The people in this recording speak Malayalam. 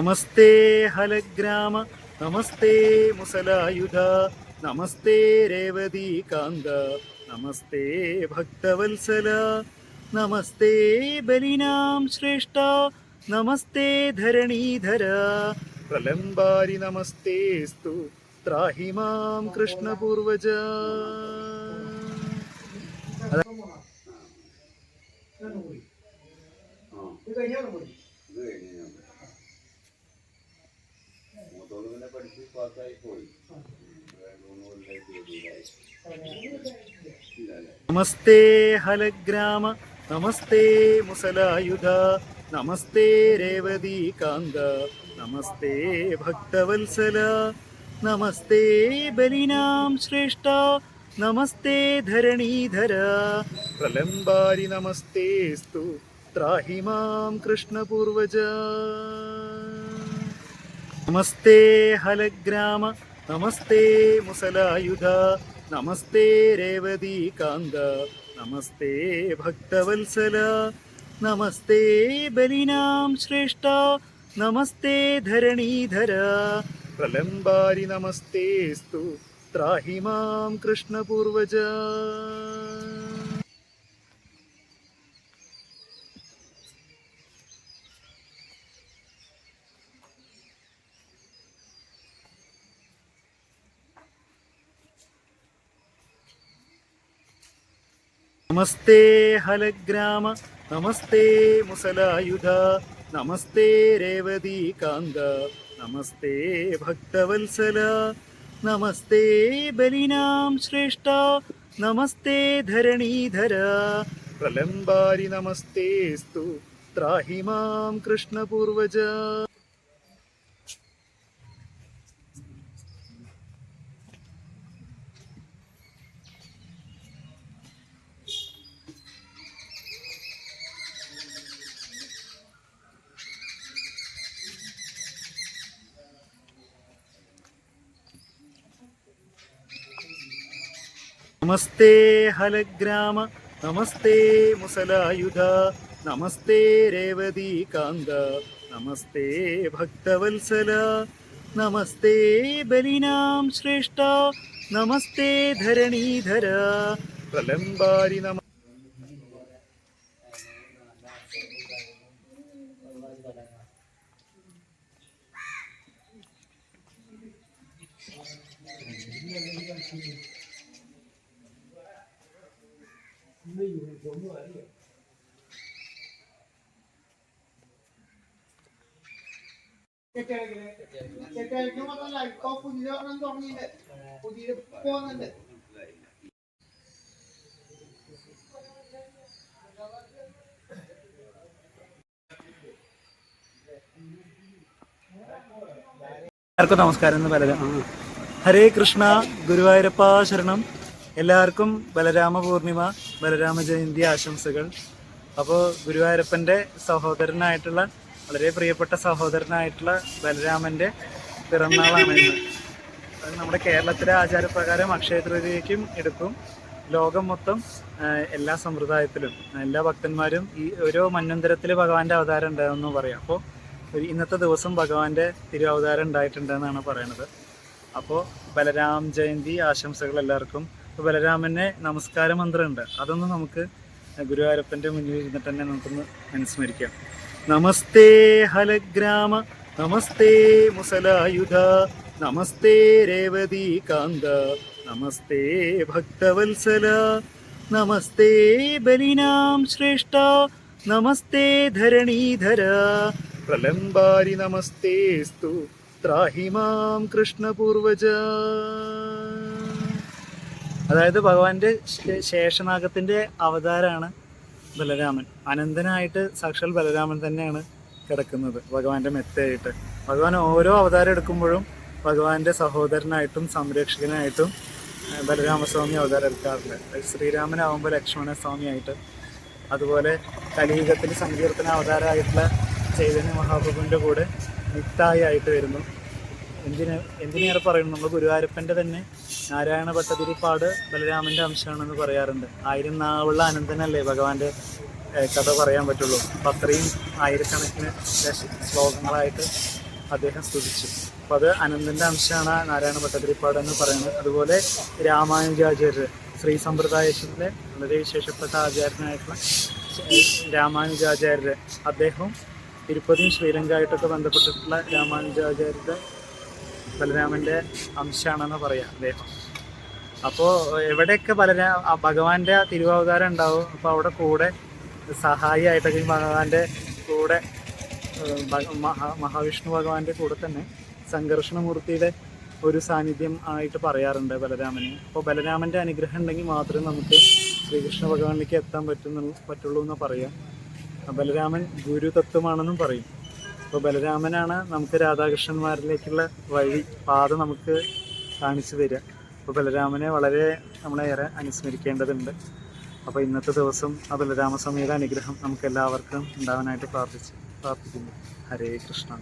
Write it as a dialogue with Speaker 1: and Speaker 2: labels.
Speaker 1: നമസ്തേ ഹലഗ്രാമ നമസ്തേ മുസലായുധ നമസ്തേ രേവതി കാന്ത നമസ്തേ ഭക്തവത്സല നമസ്തേ ബലിനാം ശ്രേഷ്ഠ നമസ്തേ ധരണീധര പ്രലംബാരി നമസ്തേസ്തു ത്രാഹി മാം കൃഷ്ണപൂർവജ
Speaker 2: ഇത് കഴിഞ്ഞാൽ
Speaker 3: പിന്നെ പഠിച്ച് പാസ്സായി പോയി.
Speaker 1: നമസ്തേ ഹലഗ്രാമ നമസ്തേ മുസലായുധ നമസ്തേ രേവതി കാന്ത നമസ്തേ ഭക്തവത്സല നമസ്തേ ബലിനാം ശ്രേഷ്ഠ നമസ്തേ ധരണീധര. പ്രലംബാരി നമസ്തേസ്തു ത്രാഹി മാം കൃഷ്ണപൂർവജ. നമസ്തേ ഹലഗ്രാമ നമസ്തേ മുസലായുധ നമസ്തേ രേവതി കാന്ത നമസ്തേ ഭക്തവത്സല നമസ്തേ ബലിനാം ശ്രേഷ്ഠ നമസ്തേ ധരണീധര. പ്രലംബാരി നമസ്തേസ്തു ത്രാഹി മാം കൃഷ്ണപൂർവജ. നമസ്തേ ഹലഗ്രാമ നമസ്തേ മുസലായുധ നമസ്തേ രേവതി കാന്ത നമസ്തേ ഭക്തവത്സല നമസ്തേ ബലിനാം ശ്രേഷ്ഠ നമസ്തേ ധരണീധര പ്രലംബാരി നമസ്തേസ്തു ത്രാഹി മാം കൃഷ്ണപൂർവജ. നമസ്തേ ഹലഗ്രാമ നമസ്തേ മുസലായുധ നമസ്തേ രേവതി കാന്ത നമസ്തേ ഭക്തവത്സല നമസ്തേ ബലിനാം ശ്രേഷ്ഠ നമസ്തേ ധരണീധര പ്രലംബാരി നമ
Speaker 2: പോകുന്നുണ്ട്
Speaker 1: എല്ലാവർക്കും നമസ്കാരം എന്ന് ബലരാം ഹരേ കൃഷ്ണ ഗുരുവായൂരപ്പ ശരണം എല്ലാവർക്കും ബലരാമ പൂർണിമ ബലരാമ ജയന്തി ആശംസകൾ. അപ്പോൾ ഗുരുവായൂരപ്പന്റെ സഹോദരനായിട്ടുള്ള വളരെ പ്രിയപ്പെട്ട സഹോദരനായിട്ടുള്ള ബലരാമന്റെ പിറന്നാളാണ് ഇന്ന്. നമ്മുടെ കേരളത്തിലെ ആചാരപ്രകാരം അക്ഷയ തൃതീയയ്ക്കും എടുക്കും. ലോകം മൊത്തം എല്ലാ സമ്പ്രദായത്തിലും എല്ലാ ഭക്തന്മാരും ഈ ഓരോ മന്വന്തരത്തിൽ ഭഗവാന്റെ അവതാരം ഉണ്ടാകുമെന്ന് പറയാം. അപ്പോൾ ഇന്നത്തെ ദിവസം ഭഗവാന്റെ തിരുവവതാരം ഉണ്ടായിട്ടുണ്ടെന്നാണ് പറയുന്നത് അപ്പോൾ ബലരാം ജയന്തി ആശംസകൾ എല്ലാവർക്കും ഇപ്പോൾ ബലരാമനെ നമസ്കാര മന്ത്രമുണ്ട്. അതൊന്ന് നമുക്ക് ഗുരുവായൂരപ്പന്റെ മുന്നിൽ ഇരുന്നിട്ട് തന്നെ നമുക്കൊന്ന് അനുസ്മരിക്കാം. നമസ്തേ ഹലഗ്രാമ നമസ്തേ മുസലായുധ നമസ്തേ രേവതി കാന്ത നമസ്തേ ഭക്തവത്സല നമസ്തേ ബലിനാം ശ്രേഷ്ഠ നമസ്തേ ധരണീധര പ്രലംബാരി നമസ്തേസ്തു ത്രാഹി മാം കൃഷ്ണപൂർവജ. അതായത് ഭഗവാന്റെ ശേഷനാഗത്തിന്റെ അവതാരമാണ് ബലരാമൻ. അനന്തനായിട്ട് സാക്ഷാൽ ബലരാമൻ തന്നെയാണ് കിടക്കുന്നത് ഭഗവാന്റെ മെത്തയായിട്ട്. ഭഗവാൻ ഓരോ അവതാരം എടുക്കുമ്പോഴും ഭഗവാന്റെ സഹോദരനായിട്ടും സംരക്ഷകനായിട്ടും ബലരാമസ്വാമി അവതാരം എടുക്കാറുണ്ട് ശ്രീരാമനാവുമ്പോൾ ലക്ഷ്മണസ്വാമിയായിട്ട്. അതുപോലെ കലിയുഗത്തിൽ സങ്കീർത്തന അവതാരമായിട്ടുള്ള ചൈതന്യ മഹാപ്രഭുവിന്റെ കൂടെ മിത്തായി ആയിട്ട് വരുന്നു. എന്തിന് എന്തിനേറെ പറയുന്നു? നമ്മൾ ഗുരുവായൂരപ്പന്റെ തന്നെ നാരായണ ഭട്ടതിരിപ്പാട് ബലരാമന്റെ അംശമാണെന്ന് പറയാറുണ്ട്. ആയിരം നാവുള്ള അനന്തനല്ലേ ഭഗവാന്റെ കഥ പറയാൻ പറ്റുള്ളൂ. അപ്പം അത്രയും ആയിരക്കണക്കിന് ശ്ലോകങ്ങളായിട്ട് അദ്ദേഹം സ്തുതിച്ചു. അപ്പോൾ അത് അനന്തന്റെ അംശമാണ് നാരായണ ഭട്ടതിരിപ്പാട് എന്ന് പറയുന്നത്. അതുപോലെ രാമാനുജാചാര്യർ ശ്രീ സമ്പ്രദായത്തിലെ വളരെ വിശേഷപ്പെട്ട ആചാര്യനായിട്ടുള്ള രാമാനുജാചാര്യർ. അദ്ദേഹം തിരുപ്പതിയും ശ്രീലങ്കയായിട്ടൊക്കെ ബന്ധപ്പെട്ടിട്ടുള്ള രാമാനുജാചാര്യരുടെ ബലരാമന്റെ അംശമാണെന്ന് പറയാം അദ്ദേഹം അപ്പോൾ എവിടെയൊക്കെ ബലരാ ഭഗവാന്റെ തിരുവാവതാരം ഉണ്ടാവും? അപ്പോൾ അവിടെ കൂടെ സഹായിയായിട്ടൊക്കെ ഭഗവാന്റെ കൂടെ മഹാവിഷ്ണു ഭഗവാന്റെ കൂടെ തന്നെ സംഘർഷണമൂർത്തിയുടെ ഒരു സാന്നിധ്യം ആയിട്ട് പറയാറുണ്ട് ബലരാമന്. അപ്പോൾ ബലരാമന്റെ അനുഗ്രഹം ഉണ്ടെങ്കിൽ മാത്രമേ നമുക്ക് ശ്രീകൃഷ്ണ ഭഗവാനിലേക്ക് എത്താൻ പറ്റുന്നു പറ്റുള്ളൂ എന്ന് പറയാം. ബലരാമൻ ഗുരുതത്വമാണെന്നും പറയും. അപ്പോൾ ബലരാമനാണ് നമുക്ക് രാധാകൃഷ്ണന്മാരിലേക്കുള്ള വഴി പാത നമുക്ക് കാണിച്ചു തരിക. അപ്പോൾ ബലരാമനെ വളരെ നമ്മളേറെ അനുസ്മരിക്കേണ്ടതുണ്ട്. അപ്പോൾ ഇന്നത്തെ ദിവസം ആ ബലരാമസ്വാമിയുടെ അനുഗ്രഹം നമുക്ക് എല്ലാവർക്കും ഉണ്ടാവാനായിട്ട് പ്രാർത്ഥിച്ച് പ്രാർത്ഥിക്കുന്നു. ഹരേ കൃഷ്ണ.